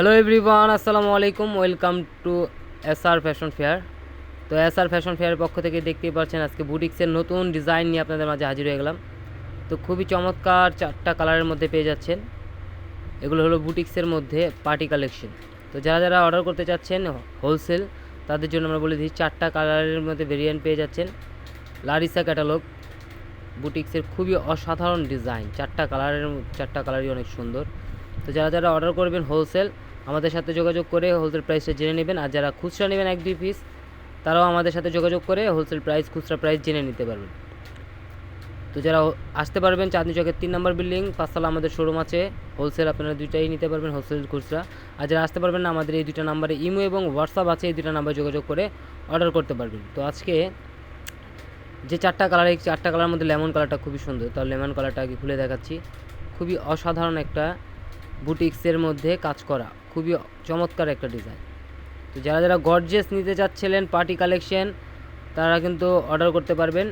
Hello everyone আসসালামু আলাইকুম welcome to S R fashion fair তো এস আর ফ্যাশন ফেয়ারের পক্ষ থেকে দেখতেই পাচ্ছেন আজকে বুটিক্সের নতুন ডিজাইন নিয়ে আপনাদের মাঝে হাজির হয়ে গেলাম। তো খুবই চমৎকার চারটা কালারের মধ্যে পেয়ে যাচ্ছেন। এগুলো হলো বুটিক্সের মধ্যে পার্টি কালেকশন। তো যারা যারা অর্ডার করতে চাচ্ছেন হোলসেল তাদের জন্য আমরা বলে দিই চারটা কালারের মধ্যে ভেরিয়েন্ট পেয়ে যাচ্ছেন। লারিসা ক্যাটালগ বুটিক্সের খুবই অসাধারণ ডিজাইন চারটা কালারের চারটা কালারই অনেক সুন্দর। তো যারা যারা অর্ডার করবেন হোলসেল আমাদের সাথে যোগাযোগ করে হোলসেল প্রাইসটা জেনে নেবেন। আর যারা খুচরা নেবেন এক দুই পিস তারাও আমাদের সাথে যোগাযোগ করে হোলসেল প্রাইস, খুচরা প্রাইস জেনে নিতে পারবেন। তো যারা আসতে পারবেন চাঁদনি চকের তিন নম্বর বিল্ডিং, পাঁচতলা আমাদের শোরুম আছে। হোলসেল আপনারা দুইটাই নিতে পারবেন হোলসেল খুচরা। আর যারা আসতে পারবেন না, আমাদের এই দুটা নাম্বারে ইমো এবং হোয়াটসঅ্যাপ আছে, এই দুটো নাম্বারে যোগাযোগ করে অর্ডার করতে পারবেন। তো আজকে যে চারটা কালার এই চারটা কালারের মধ্যে লেমন কালারটা খুবই সুন্দর। তার লেমন কালারটা আগে খুলে দেখাচ্ছি। খুবই অসাধারণ একটা বুটিক্সের মধ্যে কাজ করা। খুবই চমৎকার একটা ডিজাইন তো যারা যারা গর্জেস নিতে চাচ্ছিলেন পার্টি কালেকশন তারা কিন্তু অর্ডার করতে পারবেন।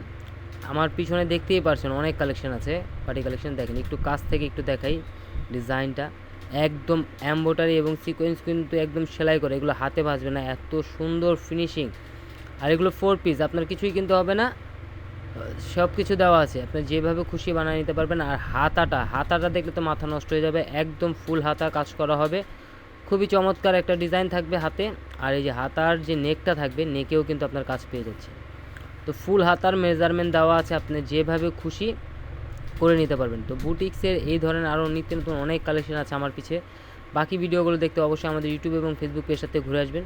আমার পিছনে দেখতেই পারছেন অনেক কালেকশন আছে। পার্টি কালেকশন দেখেন, একটু কাছ থেকে একটু দেখাই ডিজাইনটা একদম অ্যাম্বোটারি এবং সিকোয়েন্স কিন্তু একদম সেলাই করে, এগুলো হাতে ভাসবে না, এত সুন্দর ফিনিশিং আর এগুলো ফোর পিস আপনার কিছুই কিনতে হবে না। সব কিছু দেওয়া আছে, আপনি যেভাবে খুশি বানিয়ে নিতে পারবেন। আর হাতাটা হাতাটা দেখলে তো মাথা নষ্ট হয়ে যাবে, একদম ফুল হাতা কাজ করা হবে। খুবই চমৎকার একটা ডিজাইন থাকবে হাতে, আর এই যে হাতার যে নেকটা থাকবে, নেকেও কিন্তু আপনার কাজ পেয়ে যাচ্ছে। তো ফুল হাতার মেজারমেন্ট দেওয়া আছে, আপনি যেভাবে খুশি করে নিতে পারবেন। তো বুটিক্সের এই ধরনের আরও নিত্য নতুন অনেক কালেকশন আছে আমার পিছে। বাকি ভিডিওগুলো দেখতে অবশ্যই আমাদের ইউটিউব এবং ফেসবুক পেজের সাথে ঘুরে আসবেন।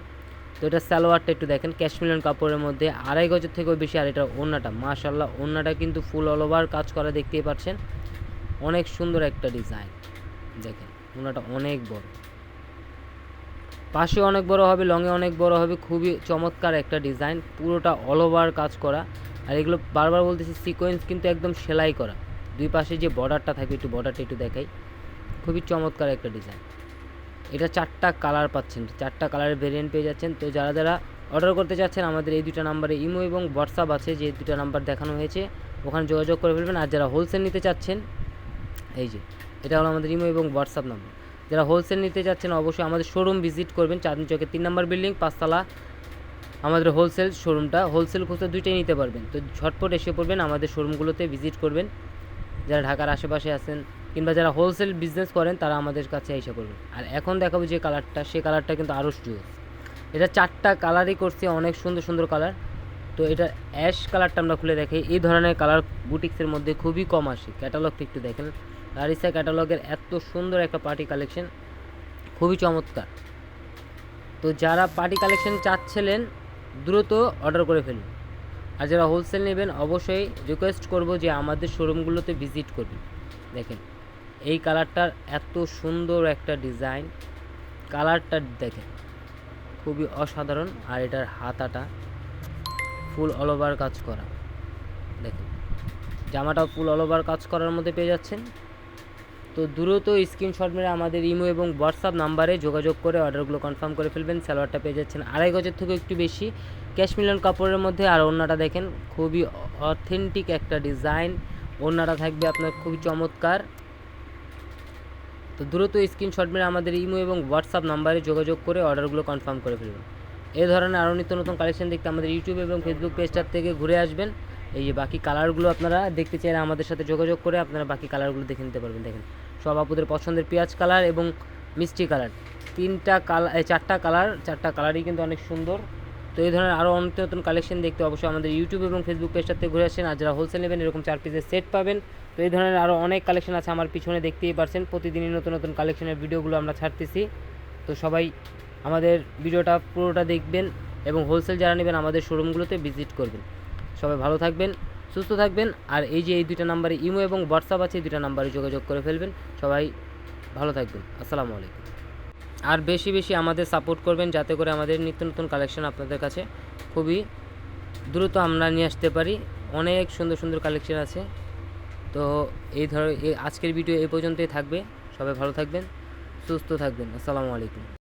তো এটা সালোয়ারটা একটু দেখেন ক্যাশমিলন কাপড়ের মধ্যে আড়াই গজের থেকেও বেশি, আর এটা ওড়নাটা মাশাল্লাহ ওড়নাটা কিন্তু ফুল অল ওভার কাজ করা দেখতেই পাচ্ছেন। অনেক সুন্দর একটা ডিজাইন, দেখেন, ওড়নাটা অনেক বড়। পাশে অনেক বড় হবে লংয়ে অনেক বড় হবে। খুবই চমৎকার একটা ডিজাইন পুরোটা অল ওভার কাজ করা। আর এগুলো বারবার বলতেছি সিকোয়েন্স কিন্তু একদম সেলাই করা। দুই পাশে যে বর্ডারটা থাকবে একটু বর্ডারটা একটু দেখাই। খুবই চমৎকার একটা ডিজাইন এটা চারটা কালার পাচ্ছেন, চারটা কালারের ভেরিয়েন্ট পেয়ে যাচ্ছেন। তো যারা যারা অর্ডার করতে চাচ্ছেন, আমাদের এই দুটা নাম্বারে ইমো এবং হোয়াটসঅ্যাপ আছে, যে দুটো নাম্বার দেখানো হয়েছে, ওখানে যোগাযোগ করে ফেলবেন। আর যারা হোলসেল নিতে চাচ্ছেন, এই যে, এটা হলো আমাদের ইমো এবং হোয়াটসঅ্যাপ নাম্বার যারা হোলসেল নিতে চাচ্ছেন অবশ্যই আমাদের শোরুম ভিজিট করবেন চাঁদনি চকের তিন নম্বর বিল্ডিং পাঁচতলা আমাদের হোলসেল শোরুমটা হোলসেল খুচরা দুইটাই নিতে পারবেন। তো ঝটপট এসে পড়বেন, আমাদের শোরুমগুলোতে ভিজিট করবেন। যারা ঢাকার আশেপাশে আছেন কিংবা যারা হোলসেল বিজনেস করেন, তারা আমাদের কাছে এসে করবেন আর এখন দেখাবো যে কালারটা সে কালারটা কিন্তু আরও জুস এটা চারটা কালারই করছে, অনেক সুন্দর সুন্দর কালার তো এটা অ্যাশ কালারটা আমরা খুলে দেখি। এই ধরনের কালার বুটিক্সের মধ্যে খুবই কম আসে। ক্যাটালগটা একটু দেখেন। লারিসা ক্যাটালগের এত সুন্দর একটা পার্টি কালেকশন, খুবই চমৎকার। তো যারা পার্টি কালেকশন চাচ্ছিলেন, দ্রুত অর্ডার করে ফেলুন। আর যারা হোলসেল নেবেন, অবশ্যই রিকোয়েস্ট করব যে আমাদের শোরুমগুলোতে ভিজিট করবেন দেখেন, এই কালারটার এত সুন্দর একটা ডিজাইন, কালারটা দেখেন, খুবই অসাধারণ। আর এটার হাতাটা ফুল অল ওভার কাজ করা। দেখেন, জামাটাও ফুল অল ওভার কাজ করার মধ্যে পেয়ে যাচ্ছেন। তো দ্রুত স্ক্রিনশট মেরে আমাদের ইমো এবং হোয়াটসঅ্যাপ নাম্বারে যোগাযোগ করে অর্ডারগুলো কনফার্ম করে ফেলবেন, সালোয়ারটা পেয়ে যাচ্ছেন আড়াই গজের থেকে একটু বেশি। ক্যাশ মিলন কাপড়ের মধ্যে আর ওড়নাটা দেখেন, খুবই অথেন্টিক একটা ডিজাইন ওড়নাটা থাকবে আপনার খুবই চমৎকার। তো দ্রুত স্ক্রিনশট মেরে আমাদের ইমো এবং হোয়াটসঅ্যাপ নাম্বারে যোগাযোগ করে অর্ডারগুলো কনফার্ম করে ফেলবেন। এই ধরনের আরও নিত্য নতুন কালেকশন দেখতে আমাদের ইউটিউব এবং ফেসবুক পেজটার থেকে ঘুরে আসবেন। এই যে বাকি কালারগুলো আপনারা দেখতে চাইলে আমাদের সাথে যোগাযোগ করে আপনারা বাকি কালারগুলো দেখে নিতে পারবেন, দেখেন। সব আপুদের পছন্দের পেঁয়াজ কালার এবং মিষ্টি কালার তিনটা কালার চারটা কালার চারটা কালারই কিন্তু অনেক সুন্দর। তো এই ধরনের আরও নিত্য নতুন কালেকশন দেখতে অবশ্যই আমাদের ইউটিউব এবং ফেসবুক পেজটার থেকে ঘুরে আসেন। আর যারা হোলসেল নেবেন, এরকম চার পিসের সেট পাবেন। তো এই ধরনের আরও অনেক কালেকশন আছে আমার পিছনে, দেখতেই পারছেন। প্রতিদিনই নতুন নতুন কালেকশনের ভিডিওগুলো আমরা ছাড়তেছি। তো সবাই আমাদের ভিডিওটা পুরোটা দেখবেন এবং হোলসেল যারা নেবেন, আমাদের শোরুমগুলোতে ভিজিট করবেন। সবাই ভালো থাকবেন, সুস্থ থাকবেন, আর এই যে এই দুইটা নাম্বারে ইমো এবং হোয়াটসঅ্যাপ আছে, এই দুইটা নাম্বারে যোগাযোগ করে ফেলবেন। সবাই ভালো থাকবেন। আসসালামু আলাইকুম। আর বেশি বেশি আমাদের সাপোর্ট করবেন, যাতে করে আমাদের নিত্য নতুন কালেকশন আপনাদের কাছে খুবই দ্রুত আমরা নিয়ে আসতে পারি। অনেক সুন্দর সুন্দর কালেকশন আছে। তো এই ধর আজকের ভিডিও এই পর্যন্তই থাকবে। সবাই ভালো থাকবেন, সুস্থ থাকবেন। আসসালামু আলাইকুম।